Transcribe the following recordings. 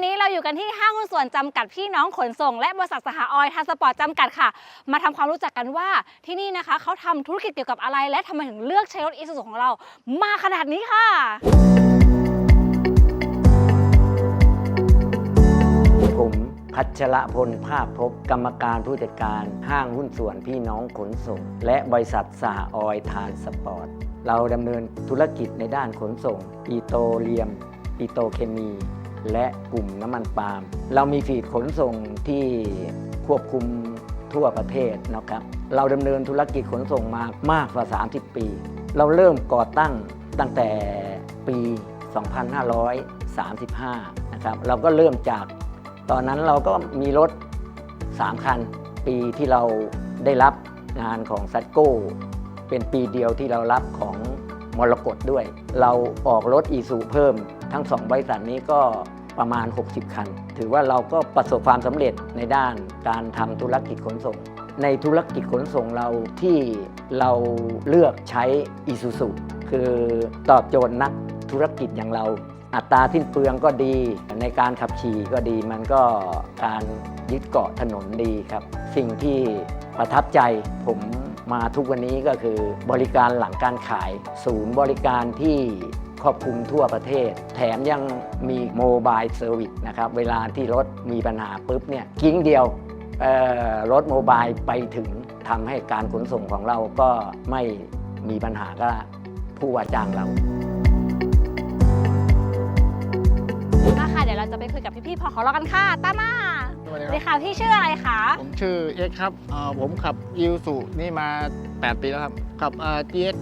วันนี้เราอยู่กันที่ห้างหุ้นส่วนจำกัดพี่น้องขนส่ง และบริษัทสหออยทรานสปอร์ตจำกัดค่ะ มาทำความรู้จักกันว่าที่นี่นะคะเขาทำธุรกิจเกี่ยวกับอะไร และทำไมถึงเลือกใช้รถอีซูซูของเรา มาขนาดนี้ค่ะ ผมพัชรพลภาพพบกรรมการผู้จัดการห้างหุ้นส่วนพี่น้องขนส่ง และบริษัทสหออยทานสปอร์ต เราดำเนินธุรกิจในด้านขนส่งปิโตเลียม ปิโตเคมี และกลุ่มน้ำมันปาล์มเรามีฟีดขนส่งที่ควบคุมทั่วประเทศนะครับเราดำเนินธุรกิจขนส่งมามากกว่า 30 ปี เราเริ่มก่อตั้งตั้งแต่ปี 2535 นะครับเราก็เริ่มจากตอนนั้นเราก็มีรถ 3 คัน ปีที่เราได้รับงานของซัตโก้เป็นปีเดียวที่เรารับของมรกตด้วย เราออกรถอีซูเพิ่ม ทั้งสองบริษัทนี้ก็ประมาณ 60 คัน ถือว่าเราก็ประสบความสำเร็จในด้านการทำธุรกิจขนส่ง ในธุรกิจขนส่งเราที่เราเลือกใช้อีซูซูคือตอบโจทย์นักธุรกิจอย่างเรา อัตราสิ้นเปลืองก็ดี ในการขับขี่ก็ดีมันก็การยึดเกาะถนนดีครับ สิ่งที่ประทับใจผมมาทุกวันนี้ก็คือบริการหลังการขาย ศูนย์บริการที่ ครอบคลุมทั่วประเทศ แถมยังมีโมบายเซอร์วิสนะครับ เวลาที่รถมีปัญหาปุ๊บเนี่ยกิ้งเดียวรถโมบายไปถึงทำให้การขนส่งของเราก็ไม่มีปัญหาก็ผู้ว่าจ้างเรามาค่ะ เดี๋ยวเราจะไปคุยกับพี่ๆพอของเรากันค่ะ ตามมา วัสสดีวัสดีครับ ค่ะพี่ชื่ออะไรคะ ผมชื่อเอ็กซ์ครับเอ่อผมขับยูสุนี่มา 8 ปีแล้วครับ ขับเอ่อ GX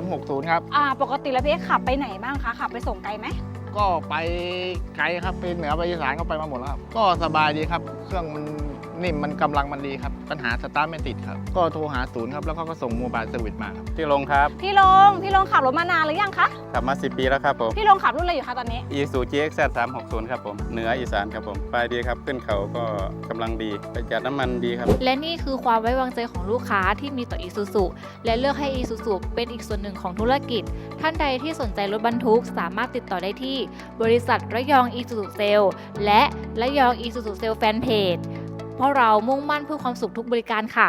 360ครับ อ่าปกติแล้วพี่ขับไปไหนบ้างคะขับไปส่งไกลไหมก็ไปไกลครับไปเหนือไปอีสานก็ไปมาหมดแล้วครับ ก็สบายดีครับ เครื่องมัน นิ่มมันกำลังมันดีครับ ปัญหาสตาร์ทไม่ติดครับ ก็โทรหาศูนย์ครับ แล้วเขาก็ส่งโมบายเซอร์วิสมาครับพี่ลงครับ พี่ลง พี่ลงขับรถมานานหรือยังคะ ขับมา 10 ปีแล้วครับผม พี่ลงขับรุ่นอะไรอยู่คะตอนนี้ e s u GX 360ครับผม เหนืออีสานครับผมไปดีครับ ขึ้นเขาก็กำลังดีประหยัดน้ำมันดีครับ และนี่คือความไว้วางใจของลูกค้าที่มีต่อ Isuzu และเลือกให้ Isuzu เป็นอีกส่วนหนึ่งของธุรกิจ ท่านใดที่สนใจรถบรรทุกสามารถติดต่อได้ที่ บริษัทระยอง Isuzu Sale และระยอง Isuzu Sale Fan Page เพราะเรามุ่งมั่นเพื่อความสุขทุกบริการค่ะ